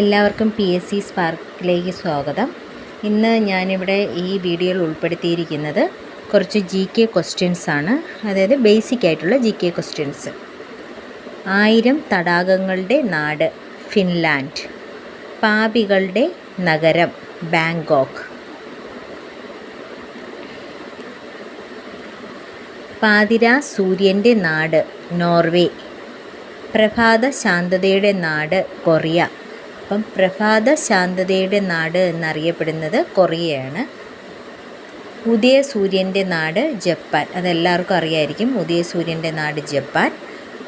എല്ലാവർക്കും P S C സ്പാർക്കിലേക്ക് സ്വാഗതം. ഇന്ന് ഞാനിവിടെ ഈ വീഡിയോയിൽ ഉൾപ്പെടുത്തിയിരിക്കുന്നത് കുറച്ച് ജി കെ ക്വസ്റ്റ്യൻസ് ആണ്. അതായത് ബേസിക് ആയിട്ടുള്ള ജി കെ ക്വസ്റ്റ്യൻസ് ആയിരം തടാകങ്ങളുടെ നാട് ഫിൻലാൻഡ്. പാപികളുടെ നഗരം ബാങ്കോക്ക്. പാതിര സൂര്യന്റെ നാട് നോർവേ. പ്രഭാത ശാന്തതയുടെ നാട് കൊറിയ. അപ്പം പ്രഭാത ശാന്തതയുടെ നാട് എന്നറിയപ്പെടുന്നത് കൊറിയയാണ്. ഉദയ സൂര്യന്റെ നാട് ജപ്പാൻ. അതെല്ലാവർക്കും അറിയായിരിക്കും. ഉദയ സൂര്യന്റെ നാട് ജപ്പാൻ.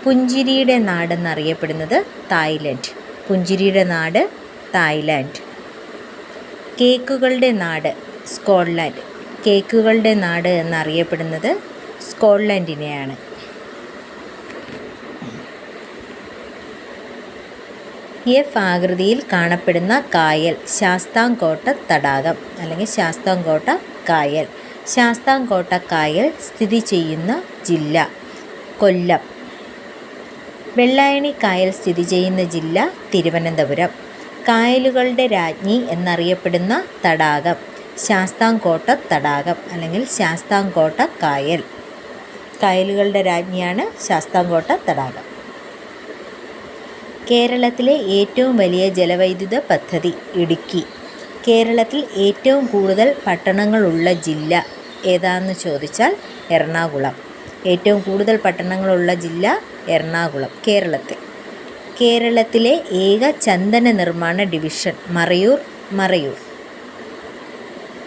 പുഞ്ചിരിയുടെ നാടെന്നറിയപ്പെടുന്നത് തായ്ലൻഡ്. പുഞ്ചിരിയുടെ നാട് തായ്ലാൻഡ്. കേക്കുകളുടെ നാട് സ്കോട്ട്ലാൻഡ്. കേക്കുകളുടെ നാട് എന്നറിയപ്പെടുന്നത് സ്കോട്ട്ലൻഡിനെയാണ്. എഫ് ആകൃതിയിൽ കാണപ്പെടുന്ന കായൽ ശാസ്താംകോട്ട തടാകം അല്ലെങ്കിൽ ശാസ്താംകോട്ട കായൽ. ശാസ്താംകോട്ട കായൽ സ്ഥിതി ചെയ്യുന്ന ജില്ല കൊല്ലം. വെള്ളായണി കായൽ സ്ഥിതി ചെയ്യുന്ന ജില്ല തിരുവനന്തപുരം. കായലുകളുടെ രാജ്ഞി എന്നറിയപ്പെടുന്ന തടാകം ശാസ്താംകോട്ട തടാകം അല്ലെങ്കിൽ ശാസ്താംകോട്ട കായൽ. കായലുകളുടെ രാജ്ഞിയാണ് ശാസ്താംകോട്ട തടാകം. കേരളത്തിലെ ഏറ്റവും വലിയ ജലവൈദ്യുത പദ്ധതി ഇടുക്കി. കേരളത്തിൽ ഏറ്റവും കൂടുതൽ പട്ടണങ്ങളുള്ള ജില്ല ഏതാണെന്ന് ചോദിച്ചാൽ എറണാകുളം. ഏറ്റവും കൂടുതൽ പട്ടണങ്ങളുള്ള ജില്ല എറണാകുളം കേരളത്തിൽ. കേരളത്തിലെ ഏക ചന്ദന നിർമ്മാണ ഡിവിഷൻ മറയൂർ മറയൂർ.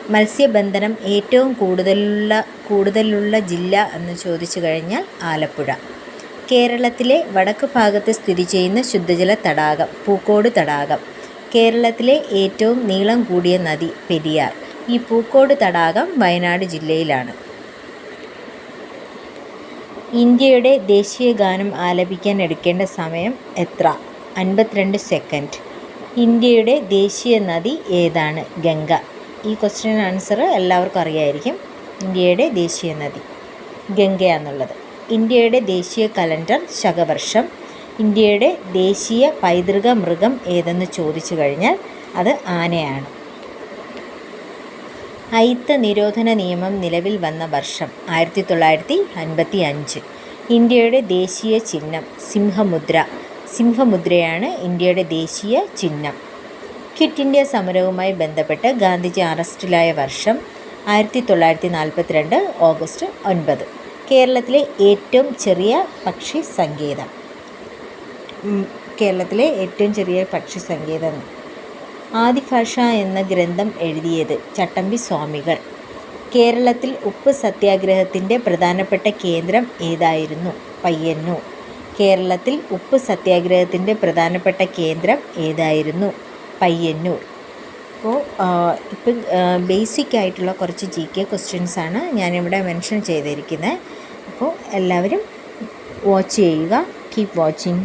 മത്സ്യബന്ധനം ഏറ്റവും കൂടുതലുള്ള കൂടുതലുള്ള ജില്ല എന്ന് ചോദിച്ചു കഴിഞ്ഞാൽ ആലപ്പുഴ. കേരളത്തിലെ വടക്ക് ഭാഗത്ത് സ്ഥിതി ചെയ്യുന്ന ശുദ്ധജല തടാകം പൂക്കോട് തടാകം. കേരളത്തിലെ ഏറ്റവും നീളം കൂടിയ നദി പെരിയാർ. ഈ പൂക്കോട് തടാകം വയനാട് ജില്ലയിലാണ്. ഇന്ത്യയുടെ ദേശീയ ഗാനം ആലപിക്കാൻ എടുക്കേണ്ട സമയം എത്ര? അൻപത്തിരണ്ട് സെക്കൻഡ് ഇന്ത്യയുടെ ദേശീയ നദി ഏതാണ്? ഗംഗ. ഈ ക്വസ്റ്റ്യൻ ആൻസർ എല്ലാവർക്കും അറിയായിരിക്കും. ഇന്ത്യയുടെ ദേശീയ നദി. ഗംഗയാന്നുള്ളത്. ഇന്ത്യയുടെ ദേശീയ കലണ്ടർ ശകവർഷം. ഇന്ത്യയുടെ ദേശീയ പൈതൃക മൃഗം ഏതെന്ന് ചോദിച്ചു കഴിഞ്ഞാൽ അത് ആനയാണ്. അയിത്ത നിരോധന നിയമം നിലവിൽ വന്ന വർഷം ആയിരത്തി തൊള്ളായിരത്തി അൻപത്തി അഞ്ച് ഇന്ത്യയുടെ ദേശീയ ചിഹ്നം സിംഹമുദ്ര. സിംഹമുദ്രയാണ് ഇന്ത്യയുടെ ദേശീയ ചിഹ്നം. ക്വിറ്റ് ഇന്ത്യ സമരവുമായി ബന്ധപ്പെട്ട് ഗാന്ധിജി അറസ്റ്റിലായ വർഷം ആയിരത്തി തൊള്ളായിരത്തി നാൽപ്പത്തിരണ്ട് ഓഗസ്റ്റ് ഒൻപത്. കേരളത്തിലെ ഏറ്റവും ചെറിയ പക്ഷി സങ്കേതം. കേരളത്തിലെ ഏറ്റവും ചെറിയ പക്ഷി സങ്കേതം. ആദിഭാഷ എന്ന ഗ്രന്ഥം എഴുതിയത് ചട്ടമ്പി സ്വാമികൾ. കേരളത്തിൽ ഉപ്പ് സത്യാഗ്രഹത്തിന്റെ പ്രധാനപ്പെട്ട കേന്ദ്രം ഏതായിരുന്നു? പയ്യന്നൂർ. കേരളത്തിൽ ഉപ്പ് സത്യാഗ്രഹത്തിന്റെ പ്രധാനപ്പെട്ട കേന്ദ്രം ഏതായിരുന്നു? പയ്യന്നൂർ. അപ്പോൾ ഇപ്പം ബേസിക് ആയിട്ടുള്ള കുറച്ച് ജി കെ ക്വസ്റ്റ്യൻസ് ആണ് ഞാനിവിടെ മെൻഷൻ ചെയ്തിരിക്കുന്നത് അപ്പോൾ എല്ലാവരും വാച്ച് ചെയ്യുക. Keep watching